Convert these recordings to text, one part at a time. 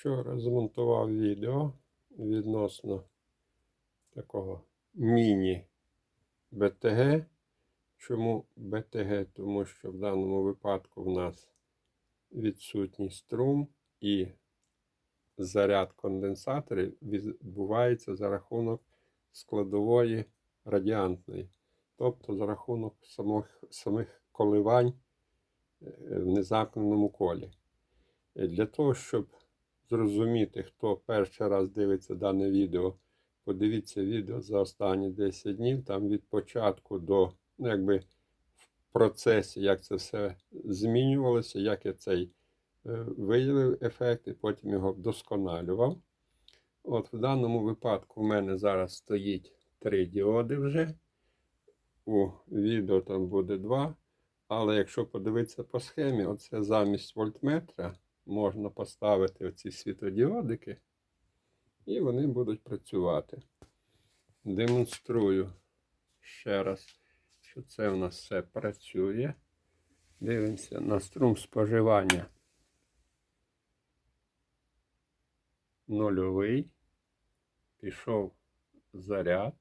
Вчора змонтував відео відносно такого міні-БТГ. Чому БТГ? Тому що в даному випадку в нас відсутній струм і заряд конденсаторів відбувається за рахунок складової радіантної, тобто за рахунок самих, самих коливань е, в незамкненому колі. Для того, щоб зрозуміти, хто перший раз дивиться дане відео, подивіться відео за останні 10 днів, там від початку до, ну, якби в процесі, як це все змінювалося, як я цей е, виявив ефект і потім його вдосконалював. От в даному випадку в мене зараз стоїть три діоди вже. У відео там буде два. Але якщо подивитися по схемі, оце замість вольтметра можна поставити оці світодіодики, і вони будуть працювати. Демонструю ще раз, що це у нас все працює. Дивимося на струм споживання. Нульовий. Пішов заряд.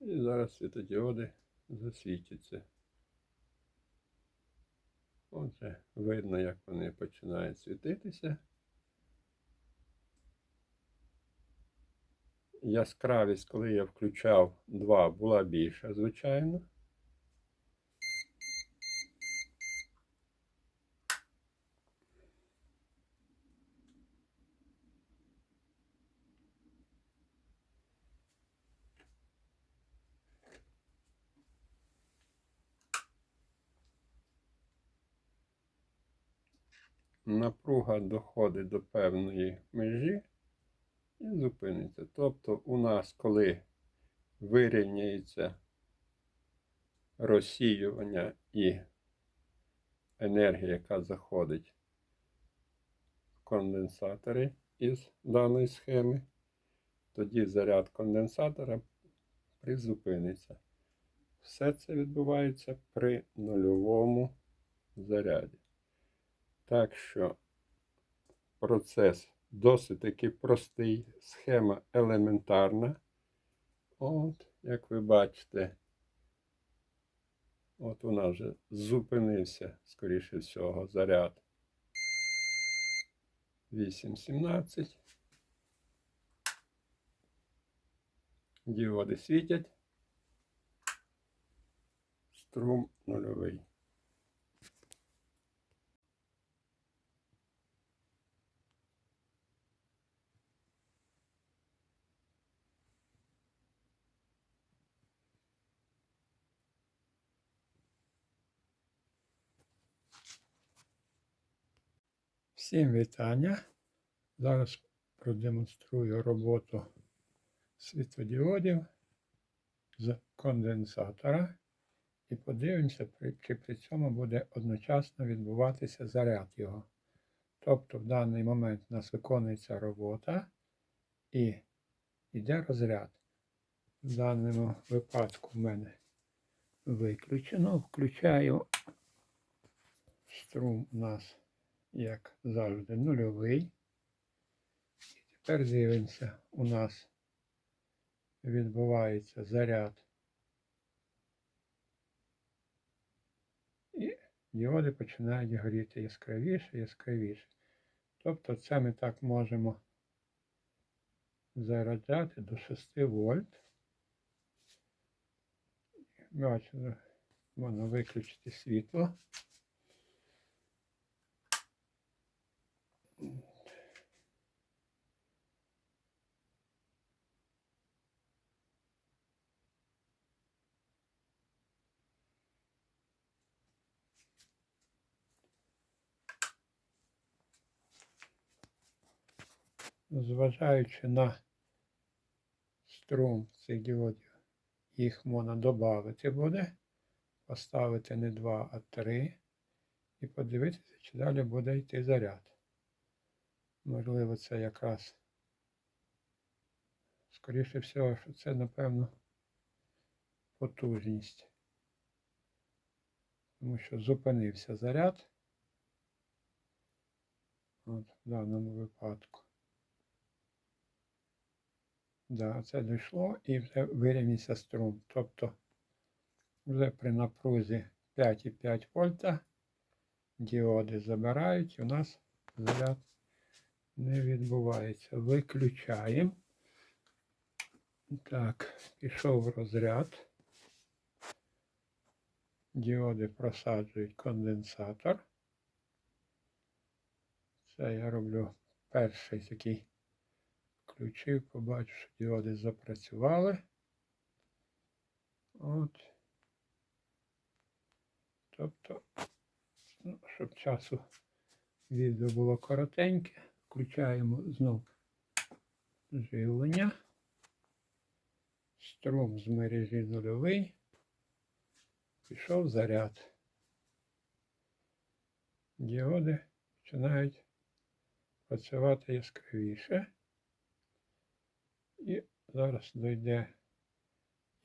І зараз світодіоди засвітяться. Отже, видно, як вони починають світитися. Яскравість, коли я включав два, була більша, звичайно. Напруга доходить до певної межі і зупиниться. Тобто у нас, коли вирівняється розсіювання і енергія, яка заходить в конденсатори із даної схеми, тоді заряд конденсатора призупиниться. Все це відбувається при нульовому заряді. Так що процес досить таки простий, схема елементарна. От, як ви бачите, от у нас вже зупинився, скоріше всього, заряд 8.17. Діоди світять. Струм нульовий. Всім вітання. Зараз продемонструю роботу світлодіодів з конденсатора і подивимося, чи при цьому буде одночасно відбуватися заряд його. Тобто в даний момент у нас виконується робота і йде розряд. В даному випадку в мене виключено. Включаю струм у нас як завжди, нульовий. І тепер дивимося, у нас відбувається заряд. І діоди починають горіти яскравіше, яскравіше. Тобто це ми так можемо заряджати до 6 вольт. Бачимо, можна виключити світло. Зважаючи на струм цих діодів, їх можна додати буде, поставити не 2, а 3 і подивитися, чи далі буде йти заряд. Можливо, це якраз, скоріше всього, що це, напевно, потужність. тому що зупинився заряд. От, в даному випадку. Да, це дійшло і вже вирівнявся струм. Тобто вже при напрузі 5,5 вольта діоди забирають, і у нас заряд не відбувається. Виключаємо. Так, пішов розряд. Діоди просаджують конденсатор. Це я роблю перший такий включив, побачу, що діоди запрацювали. От. Тобто, ну, щоб часу відео було коротеньке, включаємо знов живлення. Струм з мережі нульовий. Пішов заряд. Діоди починають працювати яскравіше. І зараз дойде,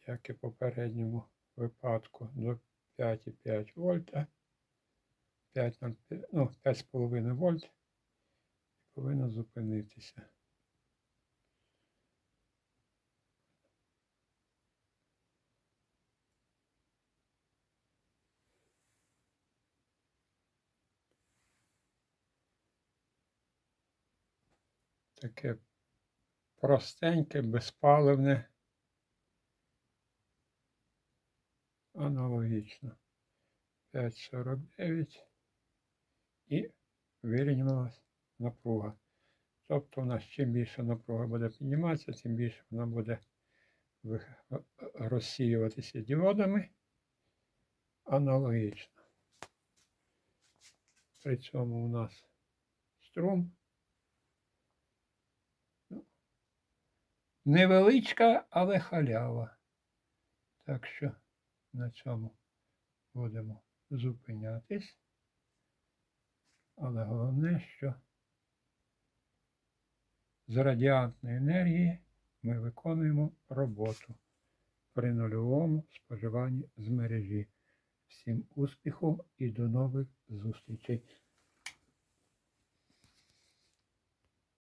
як і в попередньому випадку, до 5,5 вольта. 5,05, ну, 5,5 вольт. І повинно зупинитися. Таке простеньке, безпаливне. Аналогічно. 5,49 і вирівнялась напруга. Тобто у нас чим більше напруга буде підніматися, тим більше вона буде розсіюватися діодами аналогічно. При цьому у нас струм Невеличка, але халява. Так що на цьому будемо зупинятись. Але головне, що з радіантної енергії ми виконуємо роботу при нульовому споживанні з мережі. Всім успіху і до нових зустрічей.